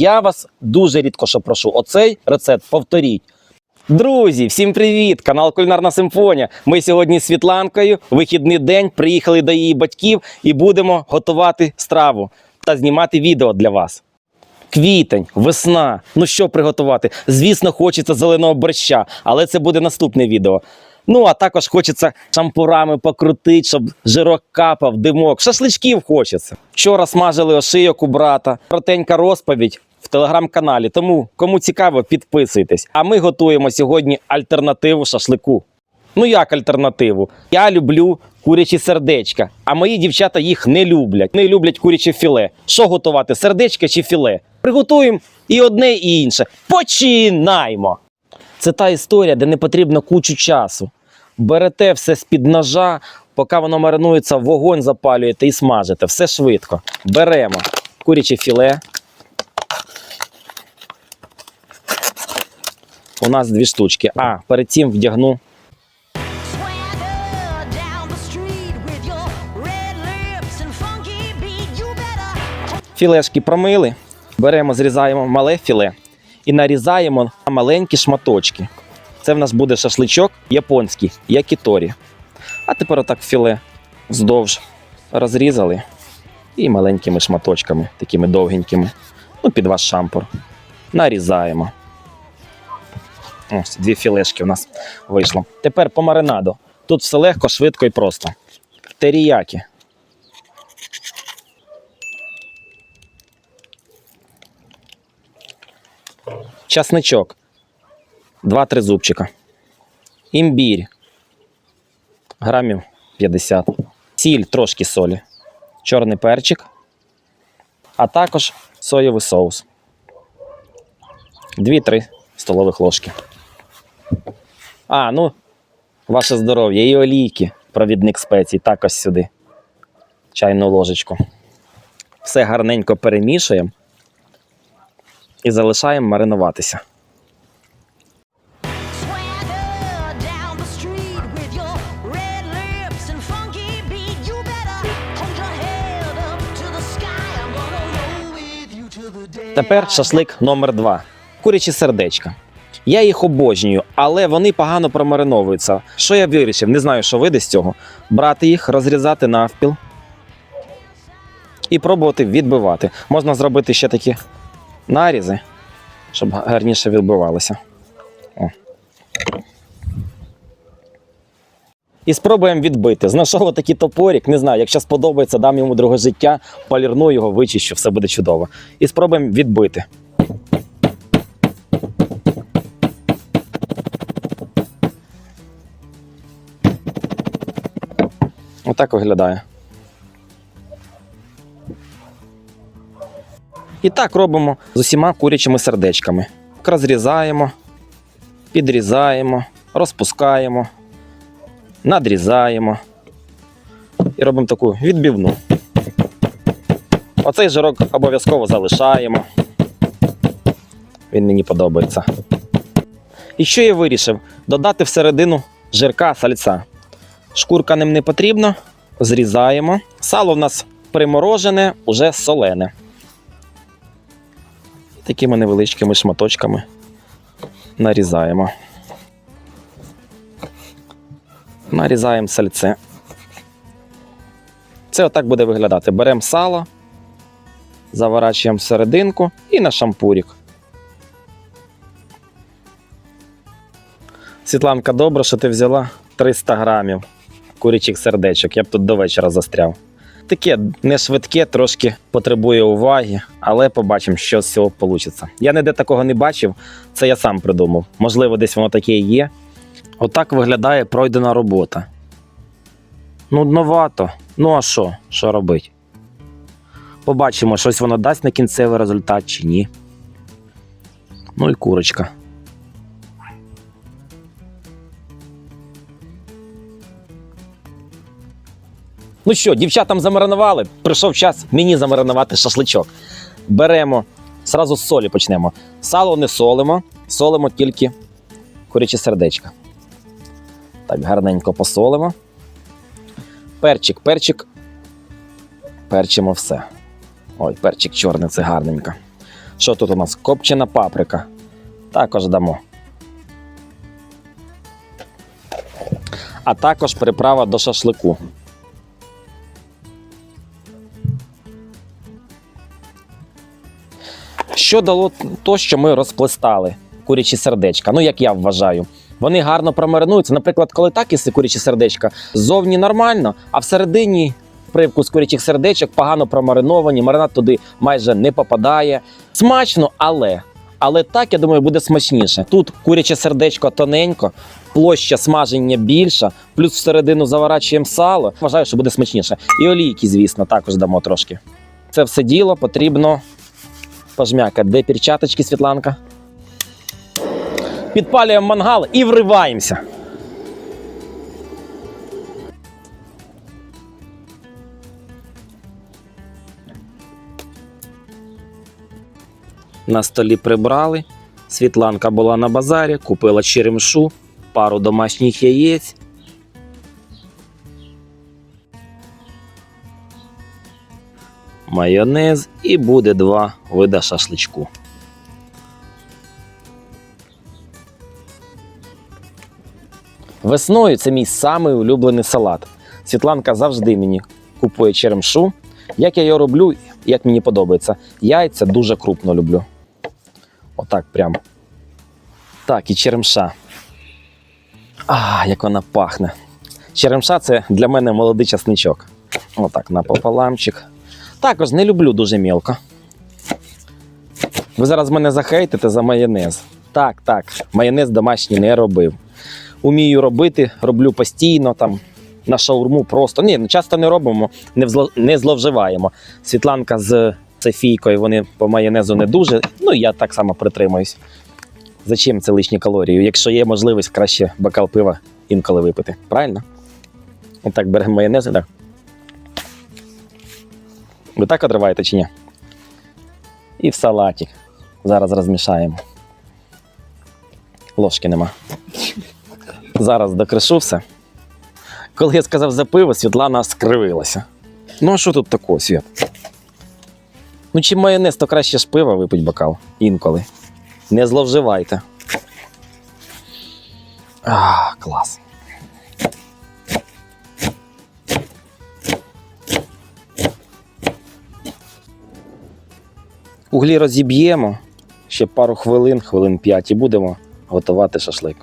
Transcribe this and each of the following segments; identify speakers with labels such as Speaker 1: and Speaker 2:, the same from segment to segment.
Speaker 1: Я вас дуже рідко що прошу. Оцей рецепт повторіть. Друзі, всім привіт! Канал Кулінарна Симфонія. Ми сьогодні з Світланкою, вихідний день, приїхали до її батьків і будемо готувати страву та знімати відео для вас. Квітень, весна. Ну що приготувати? Звісно, хочеться зеленого борща, але це буде наступне відео. Ну, а також хочеться шампурами покрутити, щоб жирок капав, димок. Шашличків хочеться. Вчора смажили ошийок у брата. Коротенька розповідь в телеграм-каналі. Тому, кому цікаво, підписуйтесь. А ми готуємо сьогодні альтернативу шашлику. Ну як альтернативу? Я люблю курячі сердечка, а мої дівчата їх не люблять. Не люблять куряче філе. Що готувати? Сердечка чи філе? Приготуємо і одне, і інше. Починаємо! Це та історія, де не потрібно кучу часу. Берете все з-під ножа, поки воно маринується, вогонь запалюєте і смажите. Все швидко. Беремо куряче філе. У нас дві штучки. А, перед цим вдягну Філешки промили, беремо, зрізаємо мале філе і нарізаємо на маленькі шматочки. Це в нас буде шашличок японський, якіторі. А тепер отак філе вздовж розрізали і маленькими шматочками, такими довгенькими. Ну, під ваш шампур. Нарізаємо. Ось дві філешки у нас вийшло. Тепер по маринаду. Тут все легко, швидко і просто. Теріякі. часничок 2-3 зубчика, імбірь грамів 50, сіль трошки солі, чорний перчик, а також соєвий соус. 2-3 столових ложки. А, ну, ваше здоров'я і олійки, провідник спецій, також сюди. Чайну ложечку. Все гарненько перемішуємо і залишаємо маринуватися. Тепер шашлик номер 2 Курячі сердечка. Я їх обожнюю, але вони погано промариновуються. Що я вирішив? Не знаю, що вийде з цього. Брати їх, розрізати навпіл і пробувати відбивати. Можна зробити ще такі нарізи, щоб гарніше відбивалося. О. І спробуємо відбити. Знайшов отакий топорик, не знаю, якщо сподобається, дам йому друге життя, полірну його, вичищу, все буде чудово. І спробуємо відбити. Отак виглядає. І так робимо з усіма курячими сердечками. Розрізаємо, підрізаємо, розпускаємо, надрізаємо і робимо таку відбивну. Оцей жирок обов'язково залишаємо. Він мені подобається. І що я вирішив? Додати всередину жирка сальця. Шкурка ним не потрібна. Зрізаємо. Сало в нас приморожене, уже солене. Такими невеличкими шматочками нарізаємо. Нарізаємо сальце. Це отак буде виглядати. Беремо сало, заворачуємо серединку і на шампурік. Світланка, добре, що ти взяла 300 грамів курячих сердечок. Я б тут до вечора застряв. Таке не швидке, трошки потребує уваги, але побачимо, що з цього вийде. Я ніде такого не бачив, це я сам придумав. Можливо, десь воно таке і є. Отак виглядає пройдена робота. Нудновато. Ну а що? Що робить? Побачимо, щось воно дасть на кінцевий результат чи ні. Ну і курочка. Ну що, дівчатам замаринували? Прийшов час мені замаринувати шашличок. Беремо, зразу з солі почнемо. Сало не солимо, солимо тільки курячі сердечка. Так, гарненько посолимо. Перчик, перчик. Перчимо все. Ой, перчик чорний, це гарненько. Що тут у нас? Копчена паприка. Також дамо. А також приправа до шашлику. Що дало то, що ми розплестали курячі сердечка? Ну, як я вважаю. Вони гарно промаринуються. Наприклад, коли так їсти курячі сердечка, ззовні нормально, а всередині привкус курячих сердечок погано промариновані, маринад туди майже не попадає. Смачно, але. Але так, я думаю, буде смачніше. Тут куряче сердечко тоненько, площа смаження більша, плюс всередину заворачуємо сало. Вважаю, що буде смачніше. І олійки, звісно, також дамо трошки. Це все діло потрібно пожмякати. Де перчаточки, Світланка? Підпалюємо мангал і вриваємося. На столі прибрали. Світланка була на базарі, купила черемшу, пару домашніх яєць. Майонез і буде два вида шашличку. Весною це мій самий улюблений салат. Світланка завжди мені купує черемшу. Як я його роблю, як мені подобається. Яйця дуже крупно люблю. Отак прям. Так, і черемша. А, як вона пахне. Черемша це для мене молодий часничок. Отак, напополамчик. Також не люблю дуже мілко. Ви зараз мене захейтите за майонез. Так, так, майонез домашній не робив. Умію робити, роблю постійно там на шаурму просто. Ні, часто не робимо, не, взло, не зловживаємо. Світланка з Софійкою, вони по майонезу не дуже. Ну, я так само притримуюсь. Зачем це лишні калорії? Якщо є можливість, краще бокал пива інколи випити. Правильно? Отак беремо майонез так. Ви так одриваєте чи ні? І в салаті. Зараз розмішаємо. Ложки нема. Зараз докришу все. Коли я сказав за пиво, Світлана скривилася. Ну, а що тут такого, Світ? Ну, чим майонез, то краще ж пива випить бокал інколи. Не зловживайте. А, клас. Углі розіб'ємо ще пару хвилин, хвилин 5 і будемо готувати шашлик.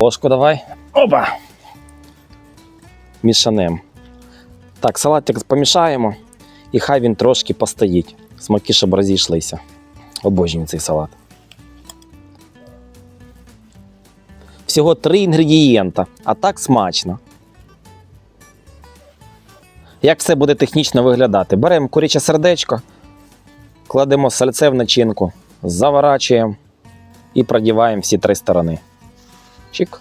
Speaker 1: Ложку давай. Опа! Мішанем. Так, салатик помішаємо, і хай він трошки постоїть. Смаки, щоб розійшлися. Обожнюю цей салат. Всього три інгредієнта, а так смачно. Як все буде технічно виглядати? Беремо куряче сердечко, кладемо сальце в начинку, заворачуємо і продіваємо всі три сторони. Чик.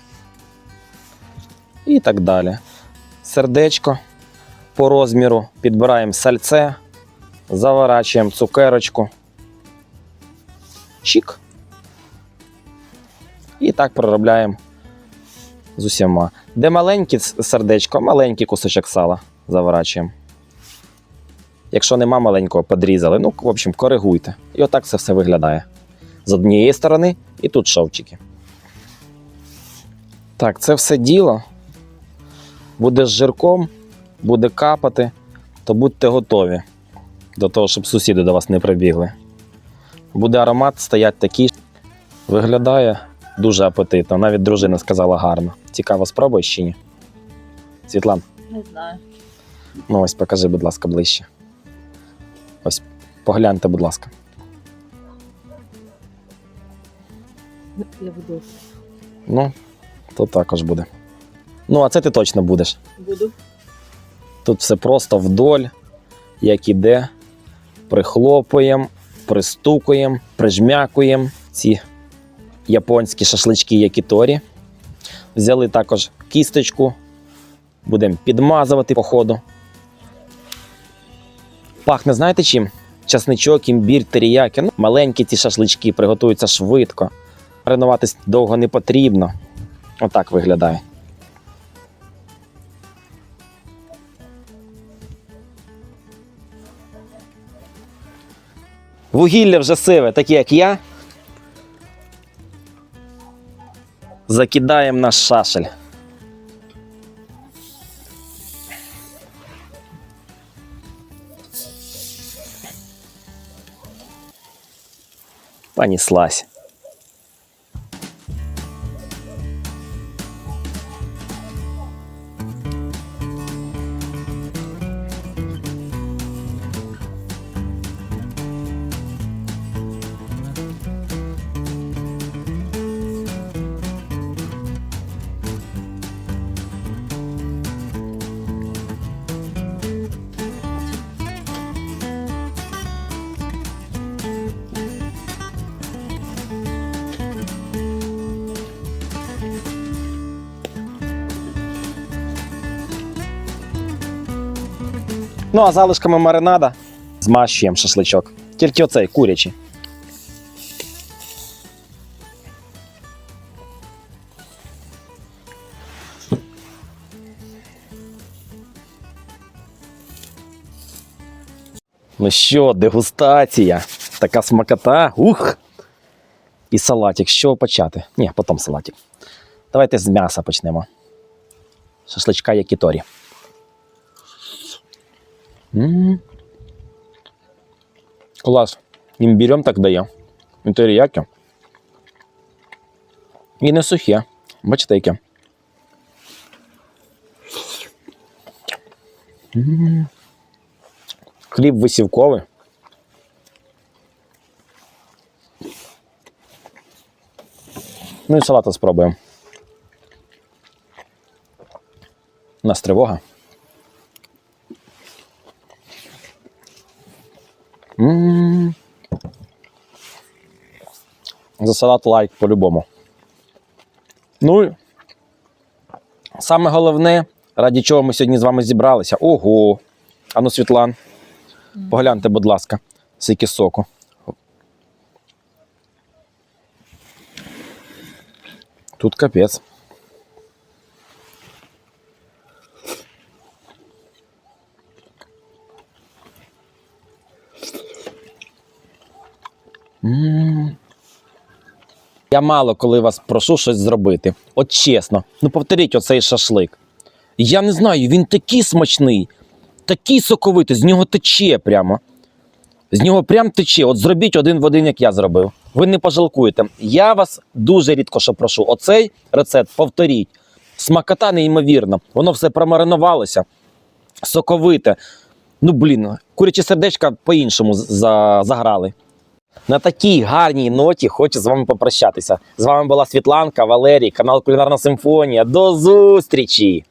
Speaker 1: І так далі. Сердечко по розміру підбираємо сальце, заворачуємо цукерочку. Чик. І так проробляємо з усіма. Де маленьке сердечко, маленький кусочок сала заворачуємо. Якщо нема маленького, подрізали. Ну, в общем, коригуйте. І отак це все виглядає. З однієї сторони і тут шовчики. Так, це все діло буде з жирком, буде капати, то будьте готові до того, щоб сусіди до вас не прибігли. Буде аромат стоять такий. Виглядає дуже апетитно. Навіть дружина сказала гарно. Цікаво, спробуєш чи ні? Світлан,
Speaker 2: Не знаю.
Speaker 1: Ну ось покажи, будь ласка, ближче. Ось погляньте, будь ласка.
Speaker 2: Я буду.
Speaker 1: Ну, то також буде. Ну, а це ти точно будеш.
Speaker 2: Буду.
Speaker 1: Тут все просто вдоль, як іде. Прихлопуємо, пристукуємо, прижмякуємо ці японські шашлички якіторі. Взяли також кісточку, будемо підмазувати по ходу. Пахне, знаєте чим? Часничок, імбір, теріяки. Ну, маленькі ці шашлички приготуються швидко. Маринуватись довго не потрібно. Отак виглядає. Вугілля вже сиве, таке як я. Закидаємо наш шашель. Понеслась. Ну а залишками маринада змащуємо шашличок. Тільки оцей курячий. Ну що, дегустація. Така смакота. Ух! І салатик. Чого почати? Ні, потім салатик. Давайте з м'яса почнемо. Шашличка якіторі. М. Клас. Імбірем так дає. І. І не сухе. Бачите, яке. Хліб висівковий. Ну і салата спробуємо. У нас тривога. За салат лайк по-любому. Ну, і саме головне, раді чого ми сьогодні з вами зібралися. Ого! Ану, Світлан, погляньте, будь ласка, скільки соку. Тут капець. Я мало коли вас прошу щось зробити. От чесно, ну повторіть оцей шашлик. Я не знаю, він такий смачний, такий соковитий, з нього тече прямо. З нього прям тече. От зробіть один в один, як я зробив. Ви не пожалкуєте. Я вас дуже рідко що прошу. Оцей рецепт повторіть. Смакота неймовірна. Воно все промаринувалося, соковите. Ну, блін, курячі сердечка по-іншому заграли. На такій гарній ноті хочу з вами попрощатися. З вами була Світланка, Валерій, канал Кулінарна Симфонія. До зустрічі!